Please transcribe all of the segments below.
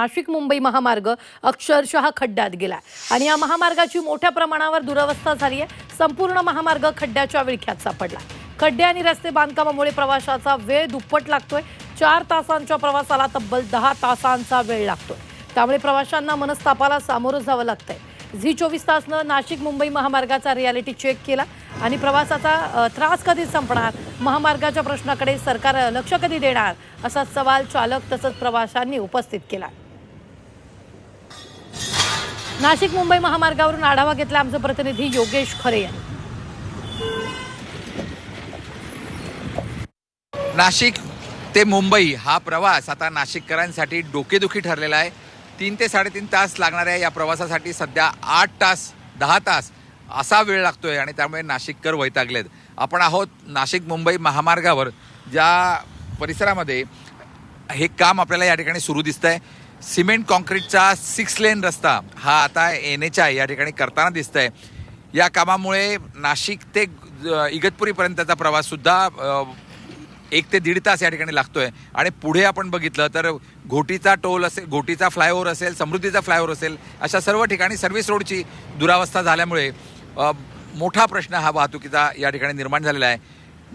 नाशिक मुंबई महामार्ग अक्षरशः खड्ड्यात गेला आणि या महामार्गाची मोठ्या प्रमाणावर दुरवस्था झाली आहे संपूर्ण महामार्ग खड्ड्याच्या विळख्यात सापडला. खड्डे आणि रस्ते बांधकामामुळे प्रवाशाचा वेळ दुप्पट लागतोय. चार तासांच्या प्रवासाला तब्बल दहा तासांचा वेळ लागतोय. त्यामुळे प्रवाशांना मनस्तापाला सामोरं जावं लागतंय. झी चोवीस तासनं नाशिक मुंबई महामार्गाचा रियालिटी चेक केला आणि प्रवासाचा त्रास कधी संपणार? महामार्गाच्या प्रश्नाकडे सरकार लक्ष कधी देणार? असा सवाल चालक तसंच प्रवाशांनी उपस्थित केला. नाशिक मुंबई महामार्गावरून आढावा घेतला आमचे प्रतिनिधी योगेश खरे यांनी. नाशिक ते मुंबई हा प्रवास आता नाशिककरांसाठी डोकेदुखी ठरलेला आहे. तीन ते साडेतीन तास लागणाऱ्या या प्रवासासाठी. सध्या आठ तास दहा तास असा वेळ लागतोय आणि त्यामुळे नाशिककर वैतागलेत. आपण आहोत नाशिक मुंबई महामार्गावर. ज्या परिसरामध्ये हे काम आपल्याला या ठिकाणी सुरू दिसतंय. सिमेंट कॉन्क्रीटचा सिक्स लेन रस्ता हा आता एन एच आय या ठिकाणी करताना दिसतंय. या कामामुळे नाशिक ते इगतपुरीपर्यंतचा प्रवास सुद्धा एक ते दीड तास या ठिकाणी लागतोय. आणि पुढे आपण बघितलं तर घोटीचा टोल असेल घोटीचा फ्लायओव्हर असेल समृद्धीचा फ्लायओव्हर असेल अशा सर्व ठिकाणी सर्व्हिस रोडची दुरावस्था झाल्यामुळे मोठा प्रश्न हा वाहतुकीचा या ठिकाणी निर्माण झालेला आहे.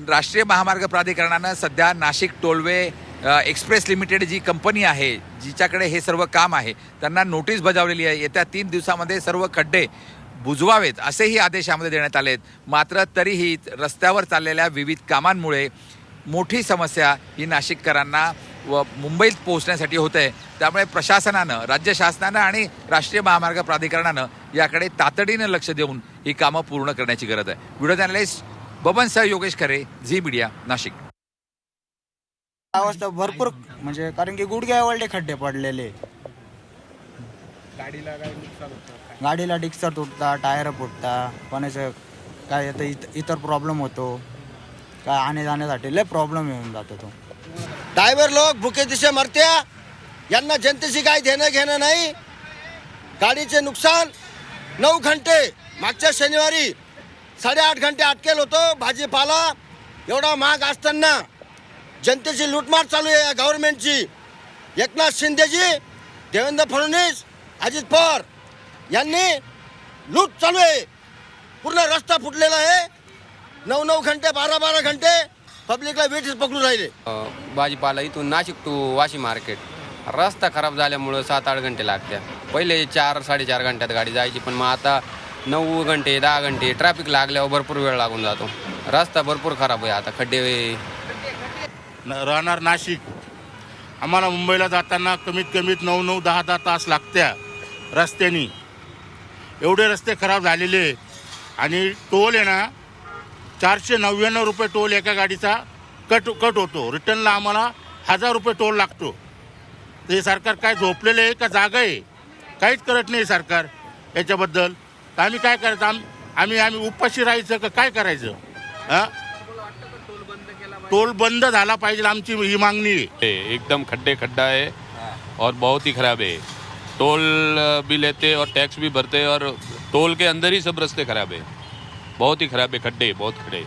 राष्ट्रीय महामार्ग प्राधिकरणानं सध्या नाशिक टोलवे एक्सप्रेस लिमिटेड जी कंपनी आहे जिच्याकडे हे सर्व काम आहे त्यांना नोटीस बजावलेली आहे येत्या तीन दिवसामध्ये सर्व खड्डे बुजवावेत असेही आदेश यामध्ये देण्यात आले आहेत मात्र तरीही रस्त्यावर चाललेल्या विविध कामांमुळे मोठी समस्या ही नाशिककरांना व मुंबईत पोहोचण्यासाठी होत. आहे त्यामुळे प्रशासनानं राज्य शासनानं आणि राष्ट्रीय महामार्ग प्राधिकरणानं याकडे तातडीनं लक्ष देऊन ही कामं पूर्ण करण्याची गरज आहे. व्हिडिओ जर्नलिस्ट बबन सह योगेश खरे झी मीडिया नाशिक. अवस्था भरपूर म्हणजे कारण की गुडघ्यावरले खड्डे पडलेले. गाडीला डिक्सर तुटता टायर फुटता कोणाचं काय आता इत- इतर प्रॉब्लेम होतो. काय आणे जाण्यासाठी लय प्रॉब्लेम येऊन जातो तो. ड्रायव्हर लोक भुके दिशे मरत्या. यांना जनतेशी काही देणं घेणं नाही. गाडीचे नुकसान नऊ घंटे. मागच्या शनिवारी साडेआठ घंटे अटकेल होतो भाजीपाला. एवढा महाग असताना. जनतेची लूटमार चालू आहे या गव्हर्नमेंटची एकनाथ शिंदेजी देवेंद्र फडणवीस अजित पवार यांनी लूट चालू आहे. पूर्ण रस्ता फुटलेला आहे. नऊ नऊ घंटे बारा बारा घंटे पब्लिकला वेटीस पकडून राहिले. भाजीपाला इथून नाशिक टू वाशी मार्केट रस्ता खराब झाल्यामुळं सात आठ घंटे लागत्या. पहिले चार साडेचार घंट्यात गाडी जायची पण मग आता नऊ घंटे दहा घंटे ट्रॅफिक लागल्यावर भरपूर वेळ लागून जातो. रस्ता भरपूर खराब आहे आता खड्डे न- राहणार नाशिक. आम्हाला मुंबईला जाताना कमीत कमीत नऊ नऊ दहा दहा तास लागत्या रस्त्यानी. एवढे रस्ते खराब झालेले आणि टोल आहे ना चारशे नव्याण्णव रुपये टोल एका गाडीचा कट कट होतो. रिटर्नला आम्हाला हजार रुपये टोल लागतो. तर हे सरकार काय झोपलेलं आहे का जागा आहे? काहीच करत नाही सरकार याच्याबद्दल. तर आम्ही काय करायचं आम आम्ही आम्ही उपाशी राहायचं का काय करायचं? हां? टोल बंद झाला आमची एकदम खड्डे खड्डा है और बहुत ही खराब है टोल भी लेते और टैक्स भी भरते और टोल के अंदर ही सब रस्ते खराब है. बहुत ही खराब है, खड्डे, बहुत खड़े.